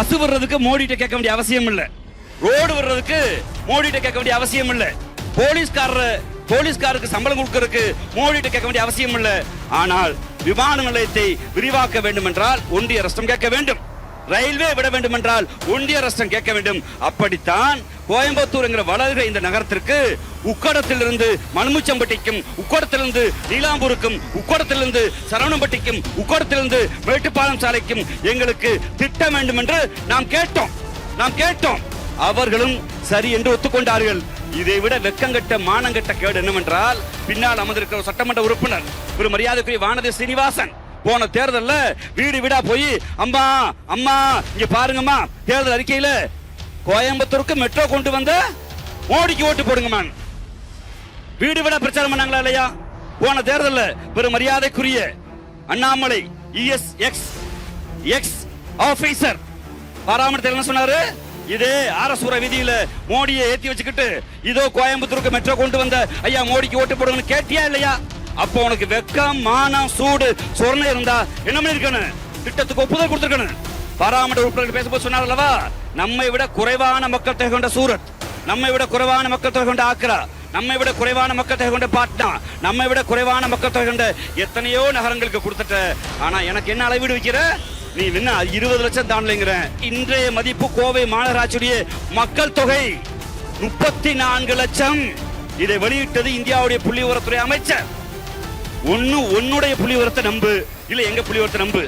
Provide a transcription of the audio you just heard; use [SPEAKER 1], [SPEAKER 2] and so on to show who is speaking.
[SPEAKER 1] Bus வர்றதுக்கு மோடிட்ட கேட்க வேண்டிய அவசியம் இல்ல. ரோடு வர்றதுக்கு மோடிட்ட கேட்க வேண்டிய அவசியம் இல்ல. போலீஸ்காரர் போலீஸ்காருக்கு சம்பளம் கொடுக்கறதுக்கு மோடிட்ட கேட்க வேண்டிய அவசியம் இல்ல. ஆனால் விமான நிலையத்தை விரிவாக்க வேண்டும் என்றால் ஒன்றிய அரசும் கேட்க வேண்டும். ரயில்வே விட வேண்டும் என்றால் ஒன்றிய அரசம் கேட்க வேண்டும். அப்படித்தான் கோயம்புத்தூர் என்கிற வளர்கிற இந்த நகரத்திற்கு உக்கடத்திலிருந்து மண்முச்சம்பட்டிக்கும் உக்கடத்திலிருந்து நீலாம்பூருக்கும் உக்கடத்திலிருந்து சரவணம்பட்டிக்கும் உக்கடத்திலிருந்து மேட்டுப்பாளையம் சாலைக்கும் எங்களுக்கு திட்டம் வேண்டும் என்று நாம் கேட்டோம். நாம் கேட்டோம். அவர்களும் சரி என்று ஒத்துக்கொண்டார்கள். இதை விட வெக்கங்கட்ட மானங்கட்ட கேடு என்னவென்றால் பின்னால் அமர்ந்திருக்கிற ஒரு சட்டமன்ற உறுப்பினர் ஒரு மரியாதைக்குரிய வானதி சீனிவாசன் போன தேர்தல்ல வீடு வீடா போய் அம்மா அம்மா இங்க பாருங்கம்மா தேர்தல் அறிக்கையில கோயம்புத்தூருக்கு மெட்ரோ கொண்டு வந்த மோடிக்கு ஓட்டு போடுங்கம்மா வீடு வீடா பிரச்சாரம் பண்ணாங்களா இல்லையா? போன தேர்தலில் பெரும் மரியாதைக்குரிய அண்ணாமலை இஎஸ் எக்ஸ் எக்ஸ் ஆபீசர் பாராமணத்தில் என்ன சொன்னாரு? இதே அரசுர விதியில மோடியை ஏத்தி வச்சுக்கிட்டு இதோ கோயம்புத்தூருக்கு மெட்ரோ கொண்டு வந்த ஐயா மோடிக்கு ஓட்டு போடுங்கன்னு கேட்டியா இல்லையா? அப்போ உனக்கு வெக்கம் மானம் சூடு சொரணை இருந்தா என்ன பண்ணிருக்கணும்? திட்டத்துக்கு ஒப்புதல் கொடுத்துருக்கணும். பாராமட்ட உறுப்பினர்கள் பேசும்போது சொன்னார் அல்லவா நம்மை விட குறைவான மக்கள் தொகை கொண்ட சூரத் நம்மை விட குறைவான மக்கள் தொகை கொண்ட ஆக்ரா நம்மை விட குறைவான மக்கள் தொகை கொண்ட பாட்னா நம்மை விட குறைவான மக்கள் தொகை கொண்ட எத்தனையோ நகரங்களுக்கு கொடுத்துட்ட. ஆனா எனக்கு என்ன அளவீடு வைக்கிற? நீ என்ன இருபது லட்சம் தாண்டலைங்கிற. இன்றைய மதிப்பு கோவை மாநகராட்சியுடைய மக்கள் தொகை முப்பத்தி நான்கு லட்சம். இதை வெளியிட்டது இந்தியாவுடைய புள்ளி உரத்துறை அமைச்சர். ஒன்னு உன்னுடைய புள்ளி உரத்தை நம்பு. இல்ல எங்க புள்ளி உரத்தை நம்பு.